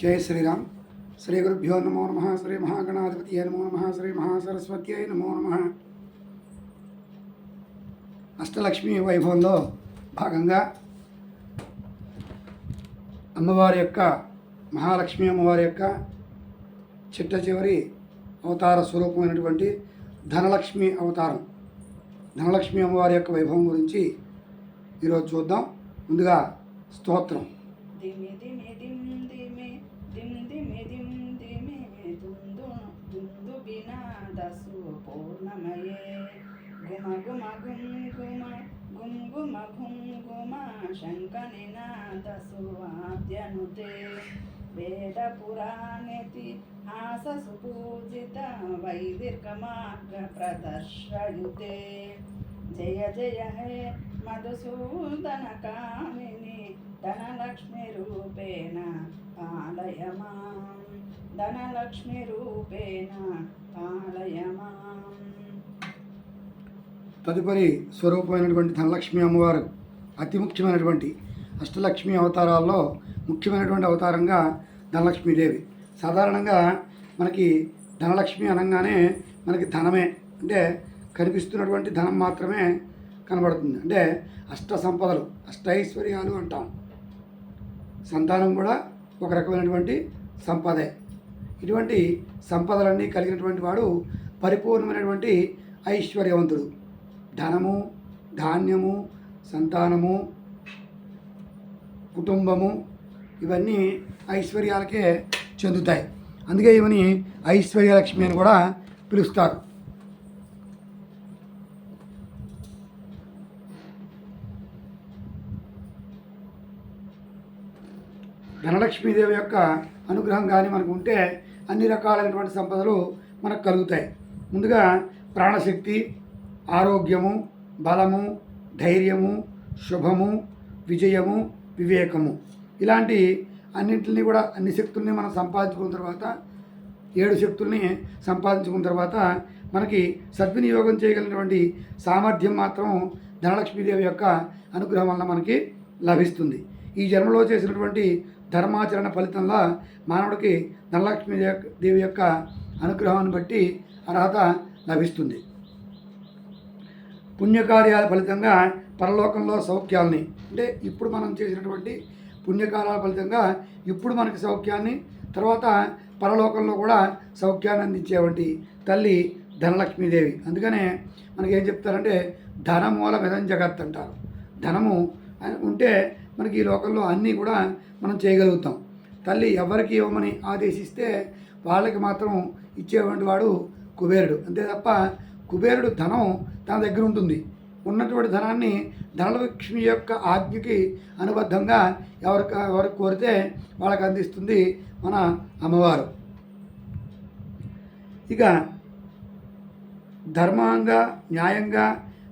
జయ శ్రీరామ్. శ్రీ గురుభ్యో నమో నమ. శ్రీ మహాగణాధిపతి నమో నమ. శ్రీ మహాసరస్వతి నమో నమ. అష్టలక్ష్మి వైభవంలో భాగంగా అమ్మవారి యొక్క మహాలక్ష్మి అమ్మవారి యొక్క చిట్ట చివరి అవతార స్వరూపమైనటువంటి ధనలక్ష్మి అవతారం. ధనలక్ష్మి అమ్మవారి యొక్క వైభవం గురించి ఈరోజు చూద్దాం. ముందుగా స్తోత్రం. పూర్ణమయే గుమ గుమ గుం గుమ గుం గుమ గుం గుమ శంఖ నినాదసు ఆద్యనుతే వేద పురాణేతి హాస సుపూజిత వైదిక మార్గ ప్రదర్శయుతే జయ జయ హే మధుసూదన కామిని ధనలక్ష్మి రూపేణ పాలయ మాం ధనలక్ష్మి రూపేణ పాలయ మాం తదుపరి స్వరూపమైనటువంటి ధనలక్ష్మి అమ్మవారు అతి ముఖ్యమైనటువంటి అష్టలక్ష్మి అవతారాల్లో ముఖ్యమైనటువంటి అవతారంగా ధనలక్ష్మీదేవి. సాధారణంగా మనకి ధనలక్ష్మి అనగానే మనకి ధనమే అంటే కనిపిస్తున్నటువంటి ధనం మాత్రమే కనబడుతుంది. అంటే అష్ట సంపదలు అష్టైశ్వర్యాలు అంటాం. సంతానం కూడా ఒక రకమైనటువంటి సంపదే. ఇటువంటి సంపదలన్నీ కలిగినటువంటి వాడు పరిపూర్ణమైనటువంటి ఐశ్వర్యవంతుడు. ధనము ధాన్యము సంతానము కుటుంబము ఇవన్నీ ఐశ్వర్యాలకే చెందుతాయి. అందుకే ఇవని ఐశ్వర్యలక్ష్మి అని కూడా పిలుస్తారు. ధనలక్ష్మీదేవి యొక్క అనుగ్రహం కానీ మనకు ఉంటే అన్ని రకాలైనటువంటి సంపదలు మనకు కలుగుతాయి. ముందుగా ప్రాణశక్తి ఆరోగ్యము బలము ధైర్యము శుభము విజయము వివేకము. ఇలాంటి అన్నింటిని కూడా అన్ని శక్తుల్ని మనం సంపాదించుకున్న తర్వాత ఏడు శక్తుల్ని సంపాదించుకున్న తర్వాత మనకి సద్వినియోగం చేయగలిగినటువంటి సామర్థ్యం మాత్రం ధనలక్ష్మీదేవి యొక్క అనుగ్రహం వల్ల మనకి లభిస్తుంది. ఈ జన్మలో చేసినటువంటి ధర్మాచరణ ఫలితంలో మానవుడికి ధనలక్ష్మి దేవి యొక్క అనుగ్రహాన్ని బట్టి అర్హత లభిస్తుంది. పుణ్యకార్యాల ఫలితంగా పరలోకంలో సౌఖ్యాలని. అంటే ఇప్పుడు మనం చేసినటువంటి పుణ్యకార్యాల ఫలితంగా ఇప్పుడు మనకి సౌఖ్యాన్ని తర్వాత పరలోకంలో కూడా సౌఖ్యాన్ని అందించేవంటి తల్లి ధనలక్ష్మీదేవి. అందుకనే మనకి ఏం చెప్తారంటే ధనమూల విధం జగత్ అంటారు. ధనము ఉంటే మనకి ఈ లోకంలో అన్నీ కూడా మనం చేయగలుగుతాం. తల్లి ఎవరికి ఇవ్వమని ఆదేశిస్తే వాళ్ళకి మాత్రం ఇచ్చేటువంటి వాడు కుబేరుడు. అంతే తప్ప కుబేరుడు ధనం తన దగ్గర ఉంటుంది. ఉన్నటువంటి ధనాన్ని ధనలక్ష్మి యొక్క ఆజ్ఞకి అనుబద్ధంగా ఎవరికి ఎవరికి కోరితే వాళ్ళకి అందిస్తుంది మన అమ్మవారు. ఇక ధర్మంగా న్యాయంగా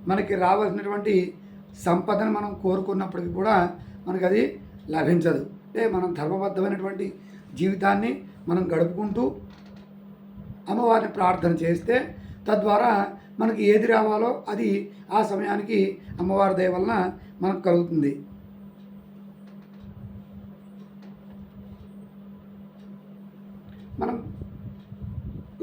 మనకి రావాల్సినటువంటి సంపదను మనం కోరుకున్నప్పటికీ కూడా మనకు అది లభించదు. అంటే మనం ధర్మబద్ధమైనటువంటి జీవితాన్ని మనం గడుపుకుంటూ అమ్మవారిని ప్రార్థన చేస్తే తద్వారా మనకి ఏది రావాలో అది ఆ సమయానికి అమ్మవారి దయ వలన మనకు కలుగుతుంది. మనం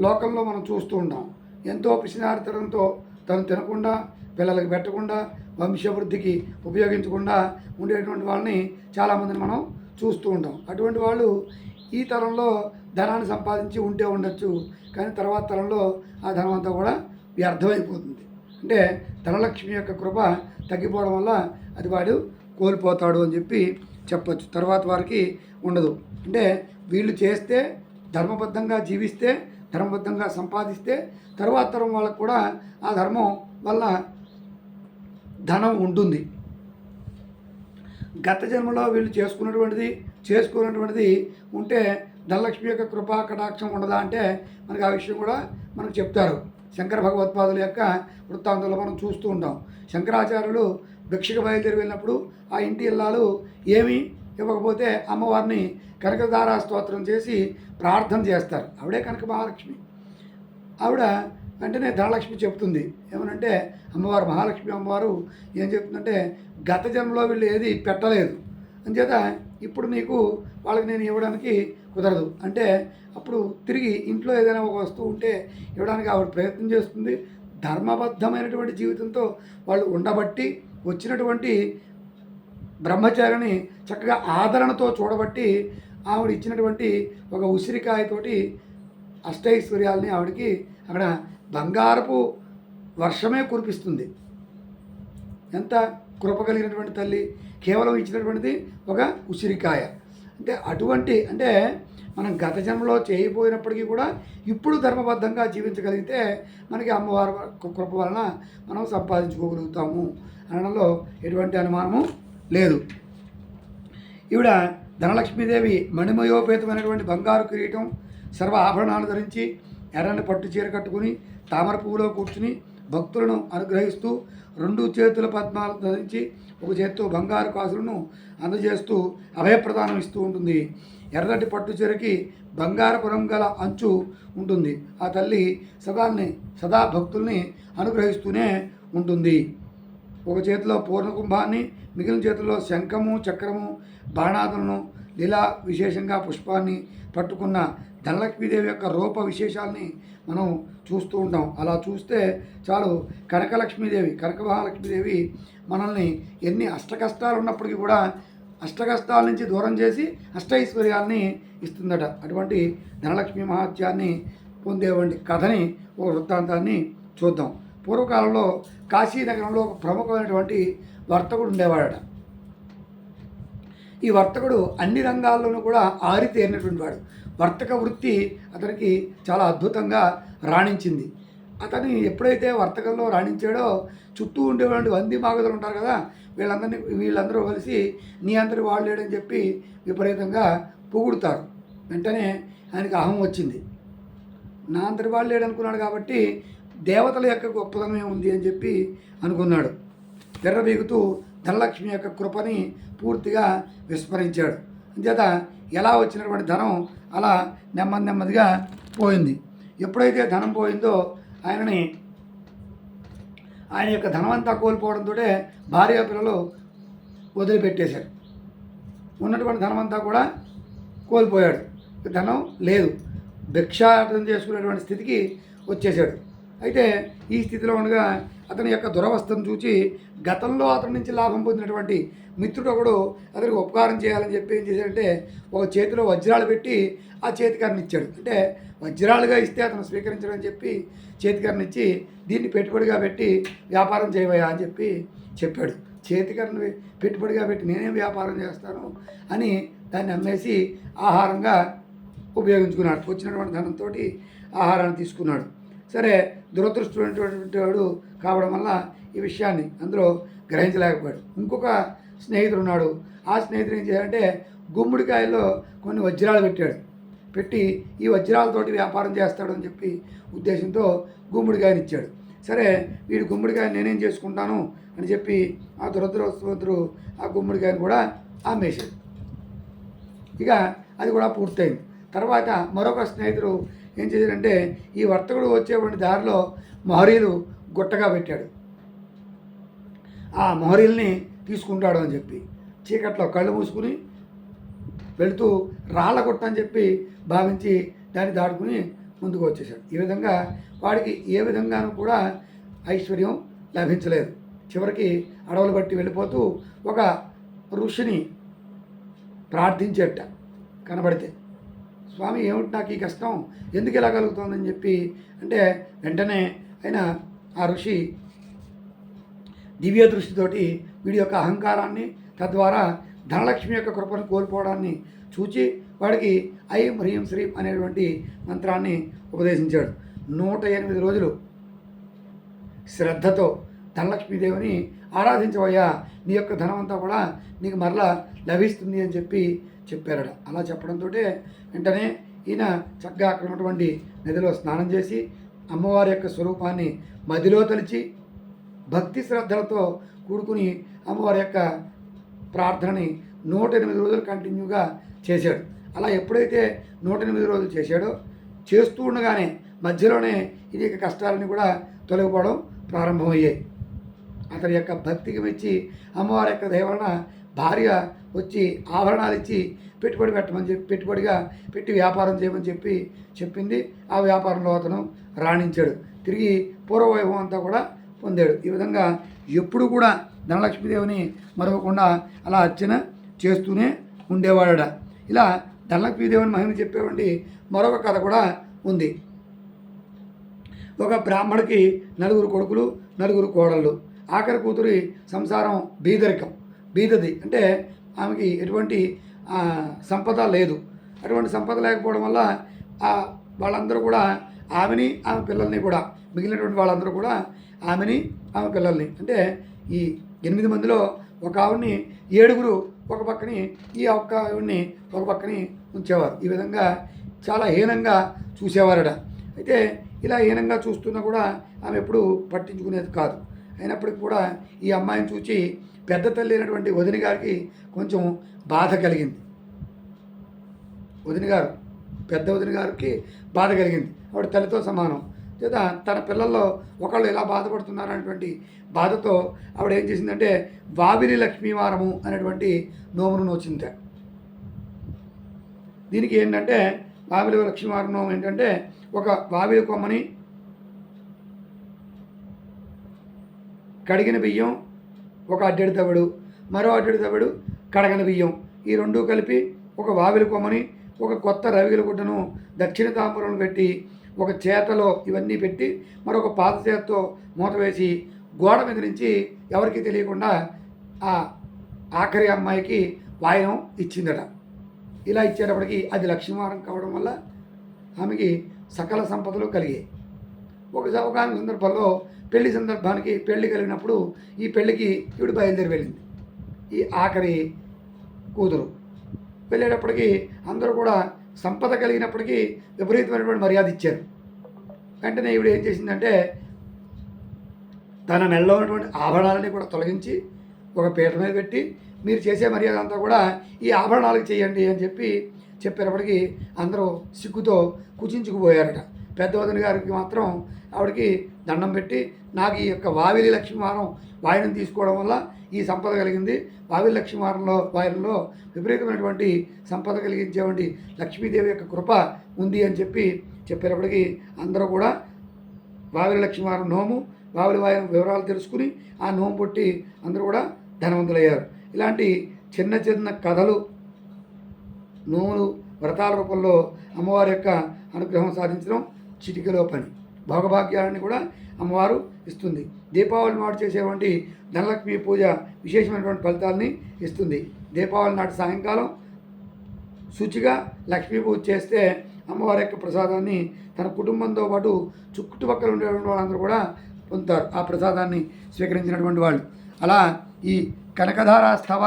లోకంలో మనం చూస్తూ ఉంటాం. ఎంతో పిసినారితనంతో తను తినకుండా పిల్లలకు పెట్టకుండా వంశవృద్ధికి ఉపయోగించకుండా ఉండేటువంటి వాళ్ళని చాలామందిని మనం చూస్తూ ఉంటాం. అటువంటి వాళ్ళు ఈ తరంలో ధనాన్ని సంపాదించి ఉంటే ఉండొచ్చు కానీ తర్వాత తరంలో ఆ ధనం అంతా కూడా వ్యర్థమైపోతుంది. అంటే ధనలక్ష్మి యొక్క కృప తగ్గిపోవడం వల్ల అది వాడు కోల్పోతాడు అని చెప్పి చెప్పచ్చు. తర్వాత వారికి ఉండదు. అంటే వీళ్ళు చేస్తే ధర్మబద్ధంగా జీవిస్తే ధర్మబద్ధంగా సంపాదిస్తే తర్వాత తరం వాళ్ళకు కూడా ఆ ధర్మం వల్ల ధనం ఉంటుంది. గత జన్మలో వీళ్ళు చేసుకున్నటువంటిది చేసుకున్నటువంటిది ఉంటే ధనలక్ష్మి యొక్క కృపా కటాక్షం ఉండదా అంటే మనకి ఆ విషయం కూడా మనకు చెప్తారు. శంకర భగవత్పాదుల యొక్క వృత్తాంతంలో మనం చూస్తూ ఉంటాం. శంకరాచార్యులు భిక్షకు బయలుదేరి వెళ్ళినప్పుడు ఆ ఇంటి ఇల్లాలు ఏమి ఇవ్వకపోతే అమ్మవారిని కనకదారా స్తోత్రం చేసి ప్రార్థన చేస్తారు. ఆవిడే కనక మహాలక్ష్మి. ఆవిడ వెంటనే ధనలక్ష్మి చెప్తుంది. ఏమనంటే అమ్మవారు మహాలక్ష్మి అమ్మవారు ఏం చెప్తుందంటే గత జన్మలో వీళ్ళు ఏది పెట్టలేదు. అంచేత ఇప్పుడు నీకు వాళ్ళకి నేను ఇవ్వడానికి కుదరదు. అంటే అప్పుడు తిరిగి ఇంట్లో ఏదైనా ఒక వస్తువు ఉంటే ఇవ్వడానికి ఆవిడ ప్రయత్నం చేస్తుంది. ధర్మబద్ధమైనటువంటి జీవితంతో వాళ్ళు ఉండబట్టి వచ్చినటువంటి బ్రహ్మచారిని చక్కగా ఆదరణతో చూడబట్టి ఆవిడ ఇచ్చినటువంటి ఒక ఉసిరికాయతోటి అష్టైశ్వర్యాలని ఆవిడకి అక్కడ బంగారపు వర్షమే కురిపిస్తుంది. ఎంత కృప కలిగినటువంటి తల్లి. కేవలం ఇచ్చినటువంటిది ఒక ఉసిరికాయ. అంటే అటువంటి అంటే మనం గత జన్మలో చేయబోయినప్పటికీ కూడా ఇప్పుడు ధర్మబద్ధంగా జీవించగలిగితే మనకి అమ్మవారి కృప వలన మనం సంపాదించుకోగలుగుతాము అనడంలో ఎటువంటి అనుమానము లేదు. ఈవిడ ధనలక్ష్మీదేవి మణిమయోపేతమైనటువంటి బంగారు కిరీటం సర్వ ఆభరణాలు ధరించి ఎర్రని పట్టు చీర కట్టుకుని తామర పువ్వులో కూర్చుని భక్తులను అనుగ్రహిస్తూ రెండు చేతుల పద్మాలు ధరించి ఒక చేత్తో బంగారు కాసులను అందజేస్తూ అభయప్రదానం ఇస్తూ ఉంటుంది. ఎర్రటి పట్టు చీరకి బంగారపు రంగు గల అంచు ఉంటుంది. ఆ తల్లి సదాల్ని సదా భక్తుల్ని అనుగ్రహిస్తూనే ఉంటుంది. ఒక చేతిలో పూర్ణ కుంభాన్ని మిగిలిన చేతిలో శంఖము చక్రము బాణాదులను లీలా విశేషంగా పుష్పాన్ని పట్టుకున్న ధనలక్ష్మీదేవి యొక్క రూప విశేషాలని మనం చూస్తూ ఉంటాం. అలా చూస్తే చాలు కనకలక్ష్మీదేవి కనక మహాలక్ష్మీదేవి మనల్ని ఎన్ని అష్టకష్టాలు ఉన్నప్పటికీ కూడా అష్టకష్టాల నుంచి దూరం చేసి అష్టైశ్వర్యాల్ని ఇస్తుందట. అటువంటి ధనలక్ష్మి మహాత్యాన్ని పొందేవంటి కథని ఓ వృత్తాంతాన్ని చూద్దాం. పూర్వకాలంలో కాశీనగరంలో ఒక ప్రముఖమైనటువంటి వర్తకుడు ఉండేవాడట. ఈ వర్తకుడు అన్ని రంగాల్లోనూ కూడా ఆరితేరినటువంటి వాడు. వర్తక వృత్తి అతనికి చాలా అద్భుతంగా రాణించింది. అతను ఎప్పుడైతే వర్తకంలో రాణించాడో చుట్టూ ఉండేటువంటి వంది మాగదులు ఉంటారు కదా వీళ్ళందరినీ వీళ్ళందరూ కలిసి నీ అందరి వాళ్ళు లేడని చెప్పి విపరీతంగా పొగుడుతారు. వెంటనే ఆయనకి అహం వచ్చింది. నా అందరి వాళ్ళు లేడనుకున్నాడు కాబట్టి దేవతల యొక్క గొప్పతనమే ఉంది అని చెప్పి అనుకున్నాడు. ఎర్రబీగుతూ ధనలక్ష్మి యొక్క కృపని పూర్తిగా విస్మరించాడు. అంచేత ఎలా వచ్చినటువంటి ధనం అలా నెమ్మది నెమ్మదిగా పోయింది. ఎప్పుడైతే ధనం పోయిందో ఆయనని ఆయన యొక్క ధనమంతా కోల్పోవడంతో భార్య పిల్లలు వదిలిపెట్టేశారు. ఉన్నటువంటి ధనమంతా కూడా కోల్పోయాడు. ధనం లేదు. భిక్షాటం చేసుకునేటువంటి స్థితికి వచ్చేసాడు అయితే ఈ స్థితిలో ఉండగా అతని యొక్క దురవస్థను చూచి గతంలో అతని నుంచి లాభం పొందినటువంటి మిత్రుడు ఒకడు అతనికి ఉపకారం చేయాలని చెప్పి ఏం చేశాడంటే ఒక చేతిలో వజ్రాలు పెట్టి ఆ చేతికారిని ఇచ్చాడు. అంటే వజ్రాలుగా ఇస్తే అతను స్వీకరించడం అని చెప్పి చేతికారిని ఇచ్చి దీన్ని పెట్టుబడిగా పెట్టి వ్యాపారం చేయవయా అని చెప్పి చెప్పాడు. చేతికరను పెట్టుబడిగా పెట్టి నేనేం వ్యాపారం చేస్తాను అని దాన్ని అమ్మేసి ఆహారంగా ఉపయోగించుకున్నాడు. వచ్చినటువంటి ధనంతో ఆహారాన్ని తీసుకున్నాడు. సరే దురదృష్టమైనటువంటి వాడు కావడం వల్ల ఈ విషయాన్ని అందరూ గ్రహించలేకపోయాడు. ఇంకొక స్నేహితుడు ఉన్నాడు. ఆ స్నేహితుడు ఏం చేయాలంటే గుమ్మడికాయలో కొన్ని వజ్రాలు పెట్టాడు. పెట్టి ఈ వజ్రాలతోటి వ్యాపారం చేస్తాడు అని చెప్పి ఉద్దేశంతో గుమ్మడికాయని ఇచ్చాడు. సరే వీడు గుమ్మడికాయని నేనేం చేసుకుంటాను అని చెప్పి ఆ దురదృష్టవంతుడు ఆ గుమ్మడికాయని కూడా అమ్మేశాడు ఇక అది కూడా పూర్తయింది. తర్వాత మరొక స్నేహితుడు ఏం చేశాడంటే ఈ వర్తకుడు వచ్చేటువంటి దారిలో మహరీలు గుట్టగా పెట్టాడు. ఆ మొహరీల్ని తీసుకుంటాడు అని చెప్పి చీకట్లో కళ్ళు మూసుకుని వెళుతూ రాళ్ళ గుట్ట అని చెప్పి భావించి దాన్ని దాటుకుని ముందుకు వచ్చేసాడు ఈ విధంగా వాడికి ఏ విధంగానూ కూడా ఐశ్వర్యం లభించలేదు. చివరికి అడవులు బట్టి వెళ్ళిపోతూ ఒక ఋషిని ప్రార్థించేట కనబడితే. స్వామి ఏమిటి నాకు ఈ కష్టం? ఎందుకు ఇలా కలుగుతోందని చెప్పి అంటే వెంటనే ఆయన ఆ ఋషి దివ్య దృష్టితోటి వీడి యొక్క అహంకారాన్ని తద్వారా ధనలక్ష్మి యొక్క కృపను కోల్పోవడాన్ని చూచి వాడికి ఐం హ్రీం శ్రీం అనేటువంటి మంత్రాన్ని ఉపదేశించాడు. నూట ఎనిమిది రోజులు శ్రద్ధతో ధనలక్ష్మీదేవిని ఆరాధించవయ్యా నీ యొక్క ధనమంతా కూడా నీకు మరలా లభిస్తుంది అని చెప్పి చెప్పారట. అలా చెప్పడంతో వెంటనే ఈయన చక్కగా అక్కడ ఉన్నటువంటి నదిలో స్నానం చేసి అమ్మవారి యొక్క స్వరూపాన్ని మదిలో తలిచి భక్తి శ్రద్ధలతో కూడుకుని అమ్మవారి యొక్క ప్రార్థనని నూట ఎనిమిది రోజులు కంటిన్యూగా చేశాడు. అలా ఎప్పుడైతే నూట ఎనిమిది రోజులు చేశాడో చేస్తూ ఉండగానే మధ్యలోనే ఇది యొక్క కష్టాలని కూడా తొలగిపోవడం ప్రారంభమయ్యాయి. అతని యొక్క భక్తికి మెచ్చి అమ్మవారి యొక్క దయ వలన భార్య వచ్చి ఆభరణాలు ఇచ్చి పెట్టుబడి పెట్టమని చెప్పి పెట్టుబడిగా పెట్టి వ్యాపారం చేయమని చెప్పి చెప్పింది. ఆ వ్యాపారంలో అతను రాణించాడు. తిరిగి పూర్వవైభవం అంతా కూడా పొందాడు. ఈ విధంగా ఎప్పుడు కూడా ధనలక్ష్మీదేవిని మరవకుండా అలా అర్చన చేస్తూనే ఉండేవాడట. ఇలా ధనలక్ష్మీదేవిని మహిమ చెప్పేవంటి మరొక కథ కూడా ఉంది. ఒక బ్రాహ్మడికి నలుగురు కొడుకులు నలుగురు కోడళ్ళు. ఆఖరి కూతురి సంసారం బీదరికం. బీదది అంటే ఆమెకి ఎటువంటి సంపద లేదు. అటువంటి సంపద లేకపోవడం వల్ల వాళ్ళందరూ కూడా ఆమెని ఆమె పిల్లల్ని కూడా మిగిలినటువంటి వాళ్ళందరూ కూడా ఆమెని ఆమె పిల్లల్ని. అంటే ఈ ఎనిమిది మందిలో ఒక ఆవిడ్ని ఏడుగురు ఒక పక్కని ఈ ఒక్క ఆవిడ్ని ఒక పక్కని ఉంచేవారు. ఈ విధంగా చాలా హీనంగా చూసేవారట. అయితే ఇలా హీనంగా చూస్తున్నా కూడా ఆమె ఎప్పుడు పట్టించుకునేది కాదు. అయినప్పటికీ కూడా ఈ అమ్మాయిని చూసి పెద్ద తల్లి అయినటువంటి వదిన గారికి కొంచెం బాధ కలిగింది. వదిన గారు పెద్ద వదిన గారికి బాధ కలిగింది. ఆవిడ తల్లితో సమానం. లేదా తన పిల్లల్లో ఒకళ్ళు ఎలా బాధపడుతున్నారు అనేటువంటి బాధతో ఆవిడ ఏం చేసిందంటే వావిలి లక్ష్మీవారము అనేటువంటి నోమును నోచింది. దీనికి ఏంటంటే వావిలి లక్ష్మీవారం నోము ఏంటంటే ఒక వావిలి కొమ్మని కడిగిన బియ్యం ఒక అడ్డడి తవడు మరో అడ్డడి తవడు కడగని బియ్యం. ఈ రెండు కలిపి ఒక వావిలి కొమ్మని ఒక కొత్త రవిగిల గుడ్డను దక్షిణ తాంబూలం పెట్టి ఒక చేతలో ఇవన్నీ పెట్టి మరొక పాత చేతతో మూత వేసి గోడ మీద నుంచి ఎవరికి తెలియకుండా ఆ ఆఖరి అమ్మాయికి వాయనం ఇచ్చిందట. ఇలా ఇచ్చేటప్పటికి అది లక్ష్మీవారం కావడం వల్ల ఆమెకి సకల సంపదలు కలిగాయి. ఒక ఒక సందర్భంలో పెళ్ళి సందర్భానికి పెళ్ళి కలిగినప్పుడు ఈ పెళ్ళికి ఈవిడ బయలుదేరి వెళ్ళింది. ఈ ఆఖరి కూతురు. వెళ్ళేటప్పటికీ అందరూ కూడా సంపద కలిగినప్పటికీ విపరీతమైనటువంటి మర్యాద ఇచ్చారు. వెంటనే ఈవిడ ఏం చేసిందంటే తన మెడలో ఉన్నటువంటి ఆభరణాలని కూడా తొలగించి ఒక పీట మీద పెట్టి మీరు చేసే మర్యాద అంతా కూడా ఈ ఆభరణాలకు చేయండి అని చెప్పి చెప్పేటప్పటికీ అందరూ సిగ్గుతో కుచించుకుపోయారట. పెద్ద వదిన గారికి మాత్రం ఆవిడకి దండం పెట్టి నాకు ఈ యొక్క వావిలి లక్ష్మీవారం వాయినం తీసుకోవడం వల్ల ఈ సంపద కలిగింది. వావిలి లక్ష్మీవారంలో వాయినంలో విపరీతమైనటువంటి సంపద కలిగించేటువంటి లక్ష్మీదేవి యొక్క కృప ఉంది అని చెప్పి చెప్పేటప్పటికి అందరూ కూడా వావిలి లక్ష్మీవారం నోము వావిలి వాయన వివరాలు తెలుసుకుని ఆ నోము పుట్టి అందరూ కూడా ధనవంతులయ్యారు. ఇలాంటి చిన్న చిన్న కథలు నోములు వ్రతాల రూపంలో అమ్మవారి యొక్క అనుగ్రహం సాధించడం చిటికలో పని. భోగభాగ్యాలను కూడా అమ్మవారు ఇస్తుంది. దీపావళి నాడు చేసేటువంటి ధనలక్ష్మి పూజ విశేషమైనటువంటి ఫలితాలని ఇస్తుంది. దీపావళి నాటి సాయంకాలం శుచిగా లక్ష్మీ పూజ చేస్తే అమ్మవారి యొక్క ప్రసాదాన్ని తన కుటుంబంతో పాటు చుట్టుపక్కల ఉండేటువంటి వాళ్ళందరూ కూడా పొందుతారు. ఆ ప్రసాదాన్ని స్వీకరించినటువంటి వాళ్ళు. అలా ఈ కనకధారా స్తవ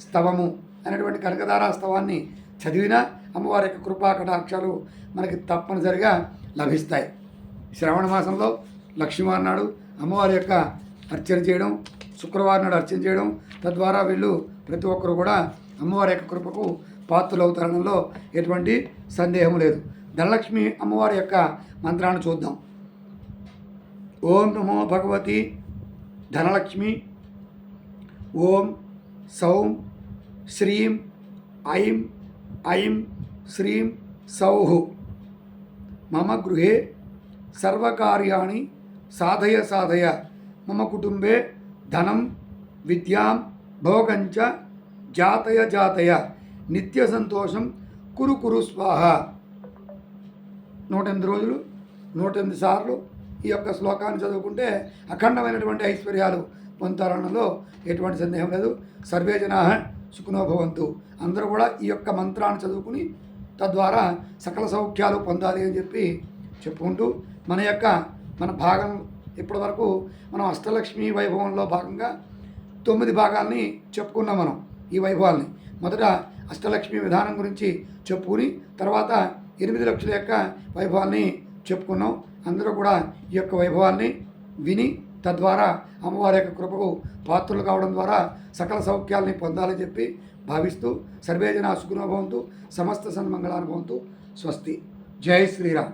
స్తవము అనేటువంటి కనకధారా స్తవాన్ని చదివినా అమ్మవారి యొక్క కృపా కటాక్షాలు మనకి తప్పనిసరిగా లభిస్తాయి. శ్రావణ మాసంలో లక్ష్మీవారి నాడు అమ్మవారి యొక్క అర్చన చేయడం శుక్రవారం నాడు అర్చన చేయడం తద్వారా వీళ్ళు ప్రతి ఒక్కరు కూడా అమ్మవారి యొక్క కృపకు పాత్రలు అవుతారనలో ఎటువంటి సందేహం లేదు. ధనలక్ష్మి అమ్మవారి యొక్క మంత్రాన్ని చూద్దాం. ఓం నమో భగవతి ధనలక్ష్మి ఓం సౌం శ్రీం ఐం ఐం శ్రీం సౌః. మమ గృహే సర్వకార్యాణి సాధయ సాధయ. మమ కుటుంబే ధనం విద్యాం భోగంచ జాతయ జాతయ. నిత్య సంతోషం కురు కురు స్వాహ. నూట ఎనిమిది రోజులు నూట ఎనిమిది సార్లు ఈ యొక్క శ్లోకాన్ని చదువుకుంటే అఖండమైనటువంటి ఐశ్వర్యాలు పొందుతారనలో ఎటువంటి సందేహం లేదు. సర్వే జనా సుఖనోభవంతు అందరూ కూడా ఈ యొక్క మంత్రాన్ని చదువుకుని తద్వారా సకల సౌఖ్యాలు పొందాలి అని చెప్పి చెప్పుకుంటూ మన యొక్క మన భాగం ఇప్పటి వరకు మనం అష్టలక్ష్మి వైభవంలో భాగంగా తొమ్మిది భాగాల్ని చెప్పుకున్నాం మనం ఈ వైభవాల్ని. మొదట అష్టలక్ష్మి విధానం గురించి చెప్పుకుని తర్వాత ఎనిమిది లక్షల యొక్క వైభవాల్ని చెప్పుకున్నాం. అందరూ కూడా ఈ యొక్క వైభవాన్ని విని తద్వారా అమ్మవారి యొక్క కృపకు పాత్రలు కావడం ద్వారా సకల సౌఖ్యాలని పొందాలని చెప్పి భావిస్తూ సర్వేజన సుగుణభవంతు సమస్త సన్మంగళానుభవంతు స్వస్తి. జై శ్రీరామ్.